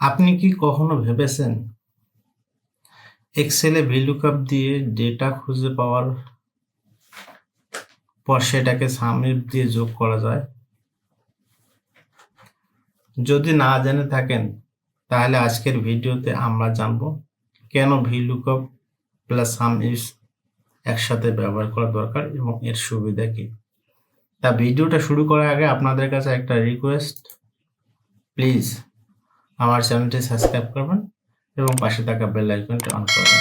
আপনি কি কখনো ভেবেছেন এক্সেলে ভিলুকআপ দিয়ে ডেটা খুঁজে পাওয়ার পর সেটাকে সামিপ দিয়ে যোগ করা যায়? যদি না জেনে থাকেন, তাহলে আজকের ভিডিওতে আমরা জানব কেন ভিলুকআপ প্লাস সাম ইস একসাথে ব্যবহার করা দরকার এবং এর সুবিধা কি? তা ভিডিওটা শুরু করার আগে আপনাদের কাছে একটা রিকোয়েস্ট প্লিজ আমার চ্যানেলটি সাবস্ক্রাইব করবেন এবং পাশে থাকা বেল আইকনটি অন করবেন।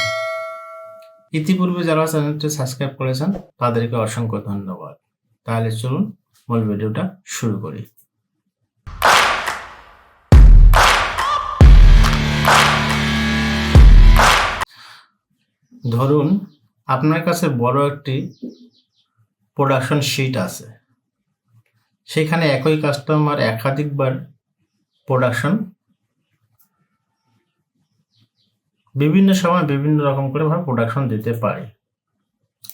ইতিপূর্বে যারা চ্যানেলটি সাবস্ক্রাইব করেছেন, তাদেরকে অসংখ্য ধন্যবাদ। তাহলে চলুন মূল ভিডিওটা শুরু করি। ধরুন আপনার কাছে বড় একটি প্রোডাকশন শিট আছে। সেখানে একই কাস্টমার একাধিকবার প্রোডাকশন বিভিন্ন সময় বিভিন্ন রকম করে ভাবে প্রোডাকশন দিতে পারে।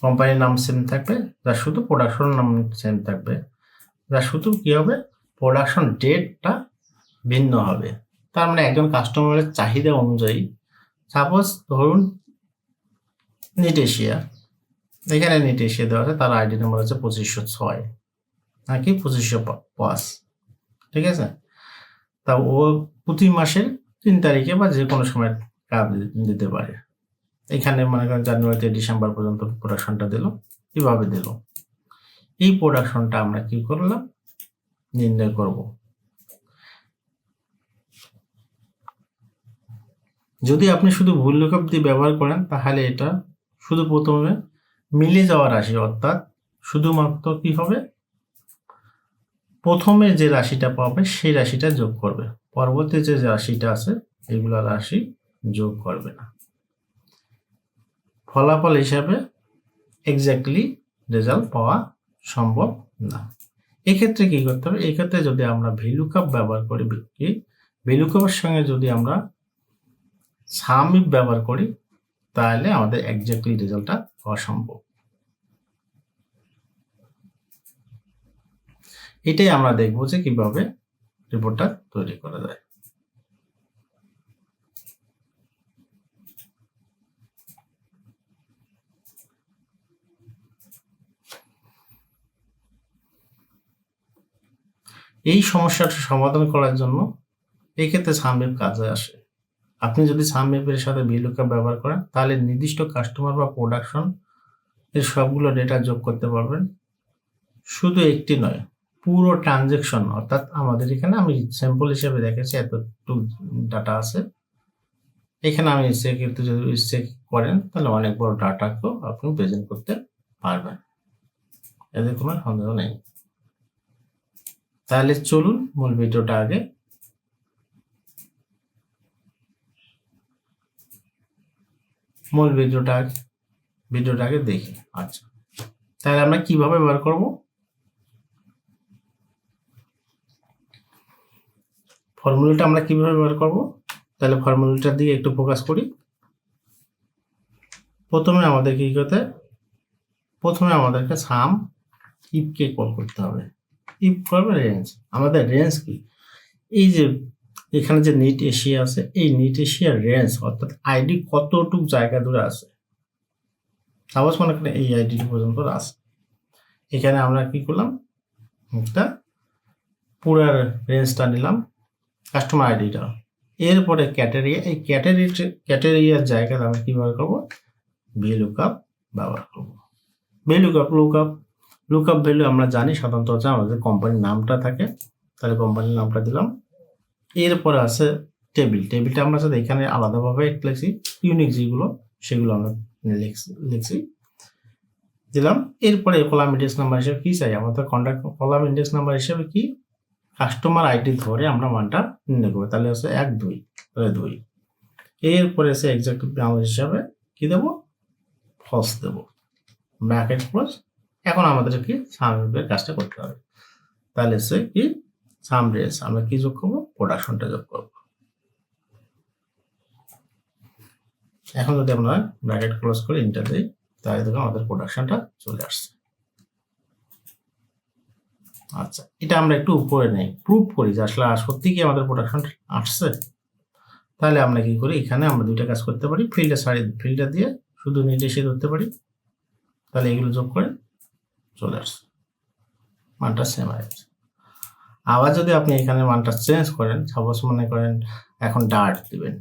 কোম্পানির নাম সেম থাকবে যার শুধু প্রোডাকশন নাম সেম থাকবে যার শুধু কি হবে? প্রোডাকশন ডেটটা ভিন্ন হবে। তার মানে একজন কাস্টমারের চাহিদা অনুযায়ী সাপোজ ধরুন নিট এশিয়া এখানে নিট এশিয়া দেওয়া আছে, তার আইডি নাম্বার হচ্ছে পঁচিশশো ছয়, নাকি পঁচিশশো পাঁচ, ঠিক আছে? তা ও প্রতি মাসের তিন তারিখে বা যে কোনো সময় দিতে পারে। এখানে মনে করেন জানুয়ারি থেকে ডিসেম্বর পর্যন্ত প্রোডাকশনটা দিল। কীভাবে দিল? এই প্রোডাকশনটা আমরা কি করলাম? নির্ণয় করব। যদি আপনি শুধু ভুল লুকআপ দিয়ে ব্যবহার করেন, তাহলে এটা শুধু প্রথমে মিলে যাওয়া রাশি অর্থাৎ শুধুমাত্র কি হবে? প্রথমে যে রাশিটা পাবে, সেই রাশিটা যোগ করবে। পরবর্তী যে রাশিটা আছে, এগুলা রাশি যোগ করবে না। ফলাফল হিসাবে এক্স্যাক্টলি রেজাল্ট পাওয়া সম্ভব না। এক্ষেত্রে কি করতে হবে? এক্ষেত্রে যদি আমরা ভ্যালুকাপ ব্যবহার করি, কি? ভ্যালুকাপের সঙ্গে যদি আমরা সামিপ ব্যবহার করি, তাহলে আমাদের এক্স্যাক্টলি রেজাল্টটা পাওয়া সম্ভব। এটাই আমরা দেখব যে কীভাবে রিপোর্টটা তৈরি করা যায়। এই সমস্যাটা সমাধান করার জন্য এই ক্ষেত্রে সামবেব কাজে আসে। আপনি যদি সামবেবের সাথে ভিলুকাপ ব্যবহার করেন, তাহলে নির্দিষ্ট কাস্টমার বা প্রোডাকশন এর সবগুলো ডেটা যোগ করতে পারবেন। শুধু একটি নয়, পুরো ট্রানজেকশন অর্থাৎ আমাদের এখানে আমি স্যাম্পল হিসেবে দেখেছি, এতটুকু ডাটা আছে। এখানে আমি সেক্ষেত্রে যদি চেক করেন, তাহলে অনেক বড় ডাটাকেও আপনি প্রেজেন্ট করতে পারবেন। এদের কোনো সন্দেহ নেই। তাহলে চলুন মূল ভিডিওটা আগে। মূল ভিডিওটা আগে ভিডিওটা আগে দেখি। আচ্ছা তাহলে আমরা কীভাবে ব্যবহার করব? ফর্মুলাটা আমরা কীভাবে ব্যবহার করব? তাহলে ফর্মুলাটার দিকে একটু ফোকাস করি। প্রথমে আমাদের কি করতে প্রথমে আমাদেরকে সাম ইফকে কল করতে হবে। ইফ করবে রেঞ্জ আমাদের রেঞ্জ কি? এই যে এখানে যে নিট এশিয়া আছে, এই নিট এশিয়ার রেঞ্জ অর্থাৎ আইডি কতটুক জায়গা ধরে আছে? সাপোজ মনে করেন এই আইডি পর্যন্ত আছে। এখানে আমরা কি করলাম? একটা পুরার রেঞ্জটা নিলাম কাস্টমার আইডিটা এরপরে ক্যাটেরিয়া এই ক্যাটেরি ক্যাটেরিয়ার জায়গায় আমরা কী ব্যবহার করব। লুকআপ ব্যবহার করব লুকআপ লুকআপ লুকআপ ভ্যালু আমরা জানি সাধারণত হচ্ছে আমাদের কোম্পানির নামটা থাকে। তাহলে কোম্পানির নামটা দিলাম। এরপরে আছে টেবিল টেবিলটা আমরা সাথে এখানে আলাদাভাবে লিখছি। ইউনিক যেগুলো, সেগুলো আমরা লিখছি। দিলাম। এরপরে কলাম ইন্ডেক্স নাম্বার হিসেবে কি চাই? আমাদের কন্ট্যাক্ট কলাম ইন্ডেক্স নাম্বার হিসেবে কি? কাস্টমার আইডি ধরে আমরা মানটা নির্ণয় করব। তাহলে হচ্ছে এক, দুই, তাহলে দুই। এরপরে এসে এক্সাক্ট হিসাবে কি দেবো? ফলস দেবো। ব্র্যাকেট ক্লোজ এখন আমাদেরকে সামনের কাজটা করতে হবে। তাহলে সে কি? সামরেস আমরা কি যোগ করব? প্রোডাকশনটা যোগ করব। এখন যদি আমরা ব্র্যাকেট ক্লোজ করে ইন্টার দিই, তাহলে দেখুন আমাদের প্রোডাকশনটা চলে আসছে। আচ্ছা এটা আমরা একটু উপরে নেই। প্রুভ করি যে আসলে সত্যি কি আমাদের প্রোডাকশন আসছে? তাহলে আমরা কি করি? এখানে আমরা দুইটা কাজ করতে পারি। ফিল্ডার সারি ফিল্ডার দিয়ে শুধু এসে ধরতে পারি। তাহলে এগুলো যোগ করে চলে আসছে। মানটা সেম আছে আবার যদি আপনি এখানে মানটা চেঞ্জ করেন সাপোজ মনে করেন এখন ডার্ট দিবেন।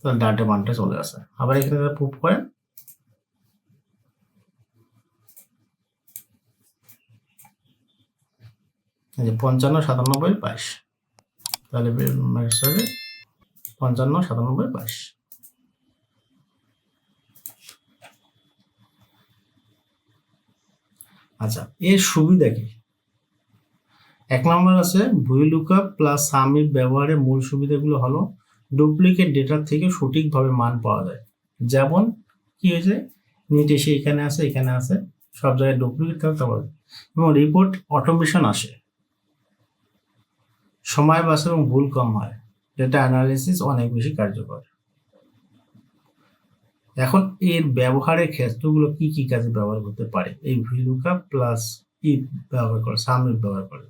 তাহলে ডার্টের মানটা চলে আসে। আবার এখানে প্রুফ করেন যে পঞ্চান্ন, সাতানব্বই, বাইশ। তাহলে পঞ্চান্ন, সাতানব্বই, বাইশ। আচ্ছা এর সুবিধা কি? এক নম্বর আছে ভুইলুকআপ প্লাস সামির ব্যবহারের মূল সুবিধাগুলো হলো ডুপ্লিকেট ডেটার থেকে সঠিকভাবে মান পাওয়া যায়। যেমন কি হয়েছে? নিট এসে এখানে আছে এখানে আছে, সব জায়গায় ডুপ্লিকেট থাকতে পারে এবং রিপোর্ট অটোমেশন আসে। সময় বাঁচে এবং ভুল কম হয় ডেটা অ্যানালিসিস অনেক বেশি কার্যকর। এখন এর ব্যবহারের ক্ষেত্রগুলো কি কি কাজে ব্যবহার করতে পারে? এই ভিলুকাপ প্লাস ই ব্যবহার করে সামিট ব্যবহার করে।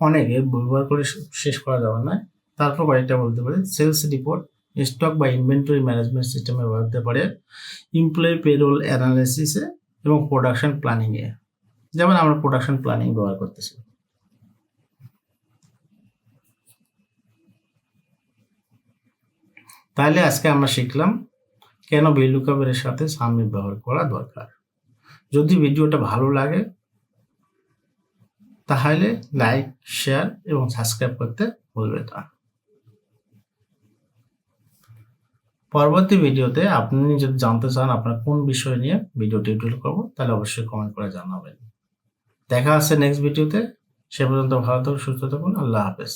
অনেকে ব্যবহার করে শেষ করা যাবে না। তারপর কয়েকটা বলতে পারে। সেলস রিপোর্ট স্টক বা ইনভেন্টরি ম্যানেজমেন্ট সিস্টেমে ব্যবহার করতে পারে। এমপ্লয়ি পেরোল অ্যানালাইসিসে এবং প্রোডাকশন প্ল্যানিংয়ে যেমন আমরা প্রোডাকশন প্ল্যানিং ব্যবহার করতেছি। তাহলে আজকে আমরা শিখলাম কেন বেলুকাবের সাথে সামনে ব্যবহার করা দরকার? যদি ভিডিওটা ভালো লাগে, তাহলে লাইক শেয়ার এবং সাবস্ক্রাইব করতে ভুলবে না। পরবর্তী ভিডিওতে আপনি যদি জানতে চান আপনার কোন বিষয় নিয়ে ভিডিও টিউটোরিয়াল করব, তাহলে অবশ্যই কমেন্ট করে জানাবেন। দেখা আছে নেক্সট ভিডিওতে সে পর্যন্ত ভালো থাকুন, সুস্থ থাকুন, আল্লাহ হাফেজ।